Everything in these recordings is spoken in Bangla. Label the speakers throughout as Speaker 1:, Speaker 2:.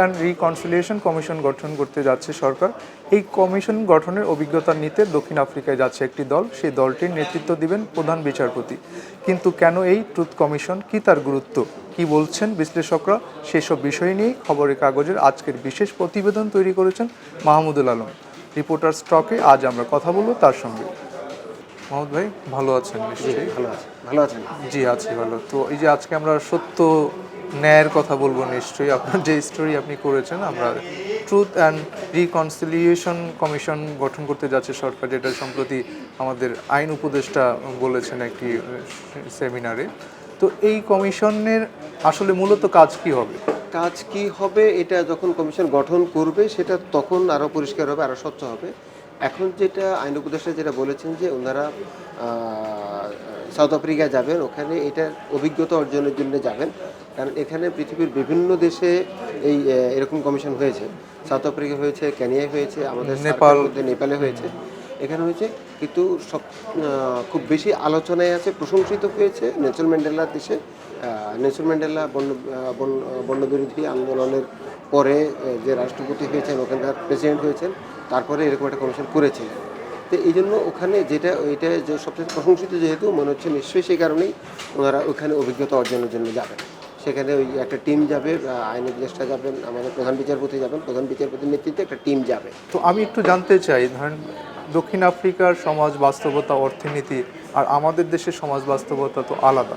Speaker 1: অ্যান্ড রিকনসিলিয়েশন কমিশন গঠন করতে যাচ্ছে সরকার। এই কমিশন গঠনের অভিজ্ঞতা নিতে দক্ষিণ আফ্রিকায় যাচ্ছে একটি দল। সেই দলটির নেতৃত্ব দিবেন প্রধান বিচারপতি। কিন্তু কেন এই ট্রুথ কমিশন কি তার গুরুত্ব? কি বলছেন বিশ্লেষকরা? সেসব বিষয় নিয়েই খবরের কাগজের আজকের বিশেষ প্রতিবেদন তৈরি করেছেন মাহমুদুল আলম। রিপোর্টার স্টকে আজ আমরা কথা বলব তার সঙ্গে। মাহমুদ ভাই ভালো আছেন নিশ্চয়ই?
Speaker 2: ভালো আছে। ভালো আছেন?
Speaker 1: জি আছি ভালো। তো এই যে আজকে আমরা সত্য ন্যায়ের কথা বলব নিশ্চয়ই। আপনার যে স্টোরি আপনি করেছেন, আমরা ট্রুথ অ্যান্ড রিকনসিলিয়েশন কমিশন গঠন করতে যাচ্ছে সরকার, যেটা সম্প্রতি আমাদের আইন উপদেষ্টা বলেছেন একটি সেমিনারে তো এই কমিশনের আসলে মূলত কাজ কি হবে?
Speaker 2: কাজ কি হবে, এটা যখন কমিশন গঠন করবে, সেটা তখন আরও পরিষ্কার হবে আরও স্বচ্ছ হবে। এখন যেটা আইন উপদেষ্টা যেটা বলেছেন যে ওনারা সাউথ আফ্রিকা যাবেন, ওখানে এটার অভিজ্ঞতা অর্জনের জন্য যাবেন। কারণ এখানে পৃথিবীর বিভিন্ন দেশে এই এরকম কমিশন হয়েছে। সাউথ আফ্রিকা হয়েছে কেনিয়ায় হয়েছে আমাদের
Speaker 1: নেপাল।
Speaker 2: নেপাল হয়েছে। এখানে হয়েছে কিন্তু সব খুব বেশি আলোচনায় আছে প্রশংসিত হয়েছে নেলসন ম্যান্ডেলার দেশে। নেলসন ম্যান্ডেলা বন্য- বন্যবিরোধী আন্দোলনের পরে যে রাষ্ট্রপতি হয়েছেন ওখানকার প্রেসিডেন্ট হয়েছেন তারপরে এরকম একটা কমিশন করেছিলেন তো এই জন্য ওখানে যেটা ওইটা যে সবচেয়ে প্রশংসিত যেহেতু মনে হচ্ছে নিশ্চয়ই সেই কারণেই ওনারা ওখানে অভিজ্ঞতা অর্জনের জন্য যাবেন। সেখানে ওই একটা টিম যাবে আইন উপদেষ্টা যাবেন আমাদের প্রধান বিচারপতি যাবেন প্রধান বিচারপতির নেতৃত্বে একটা টিম যাবে।
Speaker 1: তো আমি একটু জানতে চাই ধরেন দক্ষিণ আফ্রিকার সমাজ বাস্তবতা অর্থনীতি আর আমাদের দেশের সমাজ বাস্তবতা তো আলাদা।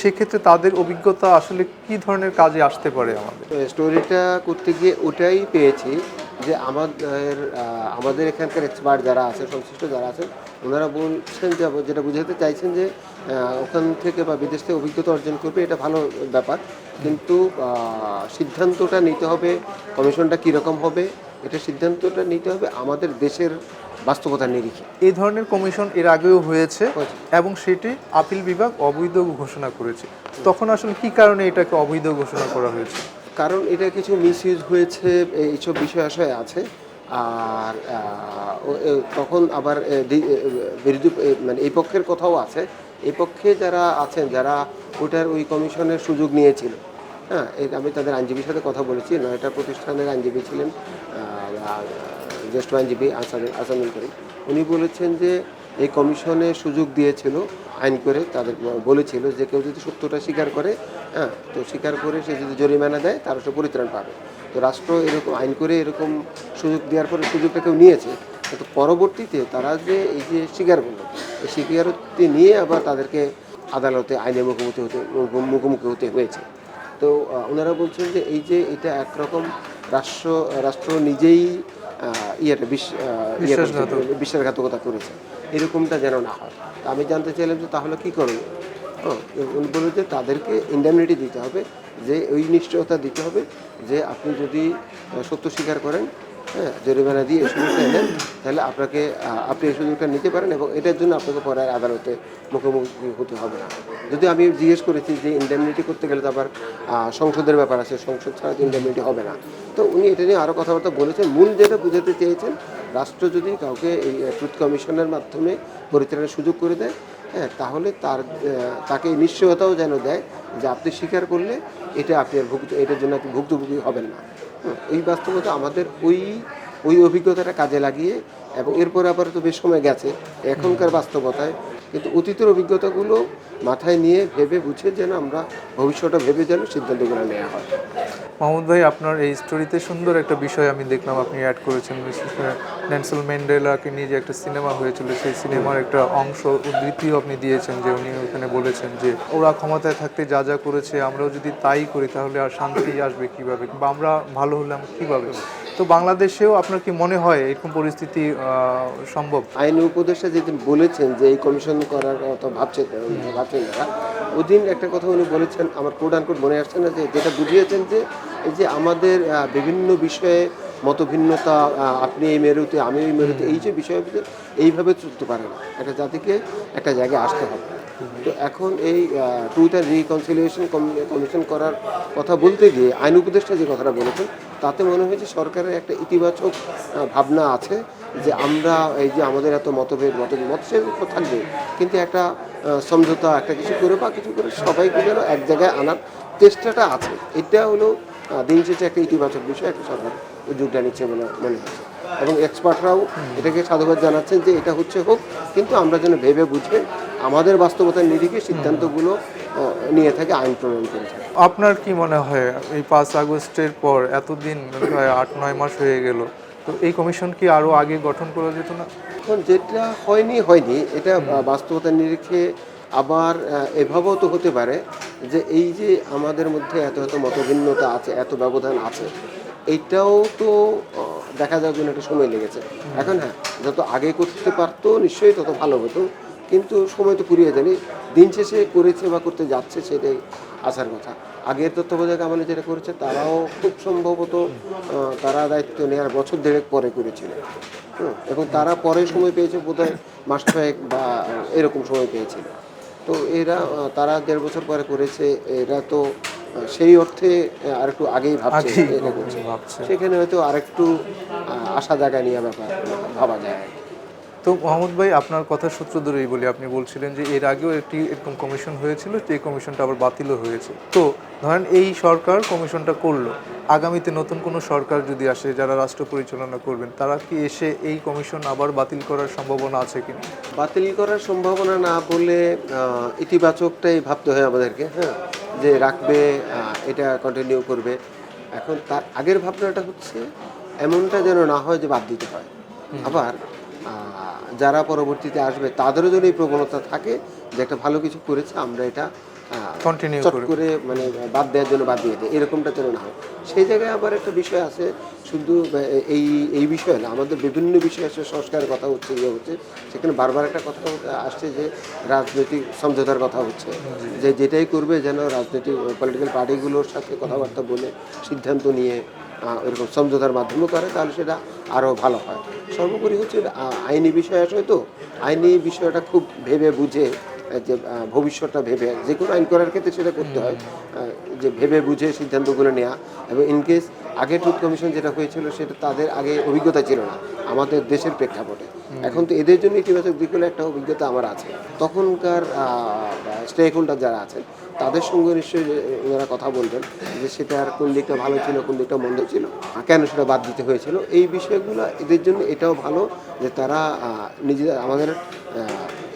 Speaker 1: সেক্ষেত্রে তাদের অভিজ্ঞতা আসলে কি ধরনের কাজে আসতে পারে আমাদের?
Speaker 2: স্টোরিটা করতে গিয়ে ওটাই পেয়েছি যে আমাদের আমাদের এখানকার এক্সপার্ট যারা আছে সংশ্লিষ্ট যারা আছেন ওনারা বলছেন যে যেটা বুঝাতে চাইছেন যে ওখান থেকে বা বিদেশ থেকে অভিজ্ঞতা অর্জন করবে এটা ভালো ব্যাপার। কিন্তু সিদ্ধান্তটা নিতে হবে কমিশনটা কীরকম হবে এটা সিদ্ধান্তটা নিতে হবে আমাদের দেশের বাস্তবতার নিরিখে।
Speaker 1: এই ধরনের কমিশন এর আগেও হয়েছে
Speaker 2: হয়েছে।
Speaker 1: এবং সেটি আপিল বিভাগ অবৈধ ঘোষণা করেছে। তখন আসলে কি কারণে এটাকে অবৈধ ঘোষণা করা হয়েছে?
Speaker 2: কারণ এটা কিছু মিসইউজ হয়েছে এইসব বিষয় আশয় আছে। আর তখন আবার বিরোধী মানে এই পক্ষের কথাও আছে। এই পক্ষে যারা আছেন, যারা ওটার ওই কমিশনের সুযোগ নিয়েছিল হ্যাঁ আমি তাদের আইনজীবীর সাথে কথা বলেছি, নয়টা প্রতিষ্ঠানের আইনজীবী ছিলেন জ্যেষ্ঠ আইনজীবী আসাদুল করিম। উনি বলেছেন যে এই কমিশনে সুযোগ দিয়েছিল, আইন করে তাদের বলেছিল যে কেউ যদি সত্যটা স্বীকার করে হ্যাঁ তো স্বীকার করে সে যদি জরিমানা দেয়, তার সে পরিত্রাণ পাবে। তো রাষ্ট্র এরকম, আইন করে এরকম সুযোগ দেওয়ার পরে সুযোগটা কেউ নিয়েছে, কিন্তু পরবর্তীতে তারা যে এই যে স্বীকার করল, এই স্বীকারোক্তি নিয়ে আবার তাদেরকে আদালতে আইনের মুখোমুখি হতে মুখোমুখি হতে হয়েছে। তো ওনারা বলছেন যে এই যে এটা একরকম রাষ্ট্র রাষ্ট্র নিজেই ইয়েটা ইয়ে। বিশ্বাসঘাতকতা করেছে। এরকমটা যেন না হয়। আমি জানতে চাইলাম যে তাহলে কি করবে? উনি বলল যে তাদেরকে ইন্ডেমনিটি দিতে হবে যে ওই নিশ্চয়তা দিতে হবে যে আপনি যদি সত্য স্বীকার করেন হ্যাঁ জরিমানা দিয়ে সুযোগটা নেন, তাহলে আপনাকে আপনি এই সুযোগটা নিতে পারেন এবং এটার জন্য আপনাকে পরে আদালতে মুখোমুখি হতে হবে না। যদি আমি জিজ্ঞেস করেছি যে ইন্ডেমনিটি করতে গেলে তো আবার সংসদের ব্যাপার আছে, সংসদ ছাড়া ইন্ডেমনিটি হবে না। তো উনি এটা নিয়ে আরও কথাবার্তা বলেছেন, মূল যেটা বুঝাতে চেয়েছেন, রাষ্ট্র যদি কাউকে এই ট্রুথ কমিশনের মাধ্যমে পরিত্রাণের সুযোগ করে দেয় হ্যাঁ তাহলে তার তাকে নিশ্চয়তাও যেন দেয় যে আপনি স্বীকার করলে এটা আপনি ভুক্ত এটার জন্য আপনি ভুক্তভোগী হবেন না। এই বাস্তবতা আমাদের ওই ওই অভিজ্ঞতাটা কাজে লাগিয়ে এবং এরপরে আবার তো বেশ সময় গেছে এখনকার বাস্তবতায়। কিন্তু অতীতের অভিজ্ঞতাগুলো মাথায় নিয়ে ভেবে বুঝে যেন আমরা ভবিষ্যৎটা ভেবে যেন সিদ্ধান্তগুলো নেওয়া হয়।
Speaker 1: মাহমুদ ভাই, আপনার এই স্টোরিতে সুন্দর একটা বিষয় আমি দেখলাম। আপনি অ্যাড করেছেন, বিশেষ করে ন্যানসেল ম্যান্ডেলাকে নিয়ে যে একটা সিনেমা হয়েছিল, সেই সিনেমার একটা অংশ উদ্ধৃতিও আপনি দিয়েছেন, যে উনি ওখানে বলেছেন যে, ওরা ক্ষমতায় থাকতে যা যা করেছে, আমরাও যদি তাই করি, তাহলে আর শান্তি আসবে কীভাবে? বা আমরা ভালো হলাম কীভাবে? তো বাংলাদেশেও আপনার কি মনে হয় এরকম পরিস্থিতি সম্ভব?
Speaker 2: আইন উপদেষ্টা যেদিন বলেছেন যে এই কমিশন করার কথা ভাবছে ভাবছেন যারা ওদিন একটা কথা উনি বলেছেন, আমার কোড আনকোড মনে আসছে না, যে যেটা বুঝিয়েছেন যে এই যে আমাদের বিভিন্ন বিষয়ে মতভিন্নতা আপনি এই মেরুতে, আমি এই মেরুতে, এই যে বিষয় এইভাবে চলতে পারে না, একটা জাতিকে একটা জায়গায় আসতে হবে। তো এখন এই অ্যান্ড রিকনসিলিয়েশন কমিশন করার কথা বলতে গিয়ে আইন উপদেষ্টা যে কথাটা বলেছেন, তাতে মনে হয়েছে সরকারের একটা ইতিবাচক ভাবনা আছে যে আমরা এই যে আমাদের এত মতভেদ মতভেদ মত তো থাকবে, কিন্তু একটা সমঝোতা, একটা কিছু করে বা কিছু করে সবাইকে যেন এক জায়গায় আনার চেষ্টাটা আছে। এটা হলো দিন শেষে একটা ইতিবাচক বিষয়, একটা সরকার উদ্যোগটা নিচ্ছে বলে মনে হচ্ছে। এবং এক্সপার্টরাও এটাকে সাধুবাদ জানাচ্ছেন যে এটা হচ্ছে হোক, কিন্তু আমরা যেন ভেবে বুঝে আমাদের বাস্তবতার নিরিখে সিদ্ধান্তগুলো নিয়ে থাকে আইন প্রণয়ন করে থাকে।
Speaker 1: আপনার কি মনে হয় এই পাঁচ আগস্টের পর এতদিন প্রায় আট নয় মাস হয়ে গেল তো এই কমিশন কি আরও আগে গঠন করা যেত না?
Speaker 2: এখন যেটা হয়নি হয়নি এটা বাস্তবতার নিরিখে আবার এভাবেও তো হতে পারে যে এই যে আমাদের মধ্যে এত এত মতভিন্নতা আছে এত ব্যবধান আছে এইটাও তো দেখা যাওয়ার জন্য একটা সময় লেগেছে। এখন হ্যাঁ যত আগে করতে পারতো নিশ্চয়ই তত ভালো হতো। কিন্তু সময় তো ফুরিয়ে যায়নি। দিন শেষে করেছে বা করতে যাচ্ছে সেটাই আসার কথা। আগের তত্ত্বাবধায়ক আমলে যেটা করেছে তারাও খুব সম্ভবত তারা দায়িত্ব নেওয়ার বছর দেড়েক পরে করেছিল। এবং তারা পরে সময় পেয়েছে বোধহয় মাস ছয়েক বা এরকম সময় পেয়েছিল। তো এরা তারা দেড় বছর পরে করেছে এরা তো সেই অর্থে আর একটু আগেই ভাবছে। সেখানে হয়তো আরেকটু আশা জায়গা নিয়ে ব্যাপার ভাবা যায়।
Speaker 1: তো মোহাম্মদ ভাই আপনার কথা সূত্র ধরেই বলি আপনি বলছিলেন যে এর আগেও একটি এরকম কমিশন হয়েছিল সেই কমিশনটা আবার বাতিলও হয়েছে। তো ধরেন এই সরকার কমিশনটা করল আগামীতে নতুন কোনো সরকার যদি আসে যারা রাষ্ট্র পরিচালনা করবেন তারা কি এসে এই কমিশন আবার বাতিল করার সম্ভাবনা আছে কিনা?
Speaker 2: বাতিল করার সম্ভাবনা না বলে ইতিবাচকটাই ভাবতে হয় আমাদেরকে হ্যাঁ যে রাখবে এটা কন্টিনিউ করবে। এখন তার আগের ভাবনাটা হচ্ছে এমনটা যেন না হয় যে বাদ দিতে হয়। আবার যারা পরবর্তীতে আসবে তাদেরও যদি এই প্রবণতা থাকে যে একটা ভালো কিছু করেছে আমরা এটা
Speaker 1: কন্টিনিউ করে
Speaker 2: মানে বাদ দেওয়ার জন্য বাদ দিয়ে দেয় এরকমটা যেন না হয়। সেই জায়গায় আবার একটা বিষয় আছে শুধু এই এই বিষয় না আমাদের বিভিন্ন বিষয় আছে সংস্কারের কথা হচ্ছে ইয়ে হচ্ছে। সেখানে বারবার একটা কথা আসছে যে রাজনৈতিক সমঝোতার কথা হচ্ছে। যে যেটাই করবে যেন রাজনৈতিক পলিটিক্যাল পার্টিগুলোর সাথে কথাবার্তা বলে সিদ্ধান্ত নিয়ে ওইরকম সমঝোতার মাধ্যমে করে তাহলে সেটা আরও ভালো হয়। সর্বোপরি হচ্ছে আইনি বিষয় আসে তো আইনি বিষয়টা খুব ভেবে বুঝে যে ভবিষ্যৎটা ভেবে যে কোনো আইন করার ক্ষেত্রে সেটা করতে হয়। যে ভেবে বুঝে সিদ্ধান্তগুলো নেওয়া এবং ইনকেস আগে ট্রুথ কমিশন যেটা হয়েছিল সেটা তাদের আগে অভিজ্ঞতা ছিল না আমাদের দেশের প্রেক্ষাপটে। এখন তো এদের জন্য ইতিবাচক দিক হলে একটা অভিজ্ঞতা আমার আছে। তখনকার স্টেক হোল্ডার যারা আছেন, তাদের সঙ্গে নিশ্চয়ই ওনারা কথা বলবেন যে সেটা আর কোন দিকটা ভালো ছিল, কোন দিকটা মন্দ ছিল কেন সেটা বাদ দিতে হয়েছিল। এই বিষয়গুলো, এদের জন্য এটাও ভালো যে তারা নিজেদের, আমাদের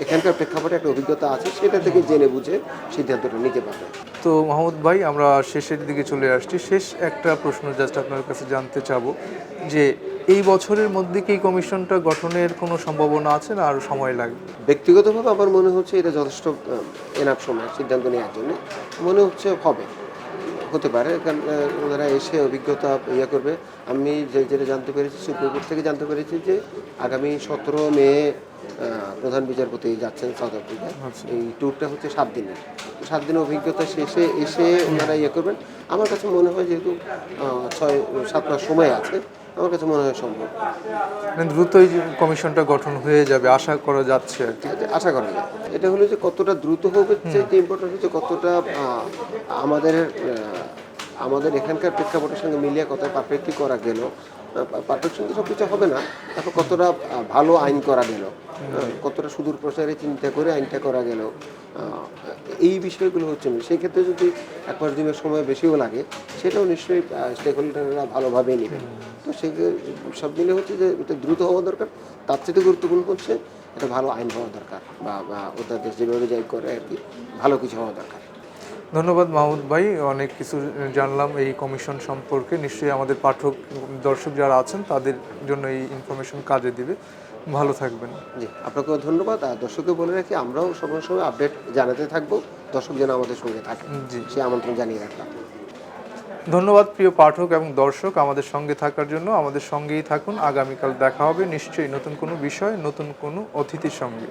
Speaker 2: এখানকার প্রেক্ষাপটে একটা অভিজ্ঞতা আছে, সেটা থেকে জেনে বুঝে সিদ্ধান্তটা নিতে পারবে।
Speaker 1: তো মাহমুদ ভাই, আমরা শেষের দিকে চলে আসছি। শেষ একটা প্রশ্ন জাস্ট আপনার কাছে জানতে চাবো যে, এই বছরের মধ্যে কি কমিশনটা গঠনের কোনো সম্ভাবনা আছে না আরও সময় লাগবে
Speaker 2: ব্যক্তিগতভাবে আমার মনে হচ্ছে এটা যথেষ্ট এনাফ সময়, সিদ্ধান্ত নেওয়ার জন্য। মনে হচ্ছে হবে, হতে পারে, কারণ ওনারা এসে অভিজ্ঞতা ইয়ে করবে। আমি যে যেটা জানতে পেরেছি, সুপ্রিম কোর্ট থেকে জানতে পেরেছি যে আগামী সতেরো মে প্রধান বিচারপতি যাচ্ছেন সাউথ আফ্রিকায়। এই ট্যুরটা হচ্ছে সাত দিনের। সাত দিনের অভিজ্ঞতা শেষে এসে ওনারা ইয়ে করবেন। আমার কাছে মনে হয় যেহেতু ছয় সাত মাস সময় আছে আমার কাছে মনে হয় সম্ভব।
Speaker 1: মানে দ্রুতই কমিশনটা গঠন হয়ে যাবে আশা করা যাচ্ছে আর কি।
Speaker 2: আশা করা যায় এটা হলো যে কতটা দ্রুত হবে চাইতে ইম্পর্টেন্ট হচ্ছে কতটা আমাদের আমাদের এখানকার প্রেক্ষাপটের সঙ্গে মিলিয়ে কত পারফেক্টলি করা গেল। পারফেকশন তো সব কিছু হবে না। তারপর কতটা ভালো আইন করা গেল কতটা সুদূর প্রসারে চিন্তা করে আইনটা করা গেল এই বিষয়গুলো হচ্ছে না। সেই ক্ষেত্রে যদি এক দুই মাস সময় বেশিও লাগে, সেটাও নিশ্চয়ই স্টেক হোল্ডাররা ভালোভাবেই নেবেন তো সেই সব মিলে হচ্ছে যে এটা দ্রুত হওয়া দরকার। তার চেয়ে গুরুত্বপূর্ণ হচ্ছে একটা ভালো আইন হওয়া দরকার বা বা ওদের দেশ যেভাবে যাই করে আর কি, ভালো কিছু হওয়া দরকার।
Speaker 1: ধন্যবাদ মাহমুদ ভাই অনেক কিছু জানলাম এই কমিশন সম্পর্কে। নিশ্চয়ই আমাদের পাঠক দর্শক যারা আছেন তাদের জন্য এই ইনফরমেশন কাজে দিবে। ভালো থাকবেন।
Speaker 2: জি আপনাকেও ধন্যবাদ। আর দর্শককে বলে রাখি আমরাও সময় সময় আপডেট জানাতে থাকব। দর্শক যেন আমাদের সঙ্গে থাকে।
Speaker 1: জি।
Speaker 2: সে আমন্ত্রণ জানিয়ে রাখলাম।
Speaker 1: ধন্যবাদ প্রিয় পাঠক এবং দর্শক আমাদের সঙ্গে থাকার জন্য। আমাদের সঙ্গেই থাকুন। আগামীকাল দেখা হবে। নিশ্চয়ই নতুন কোনো বিষয় নতুন কোনো অতিথির সঙ্গে।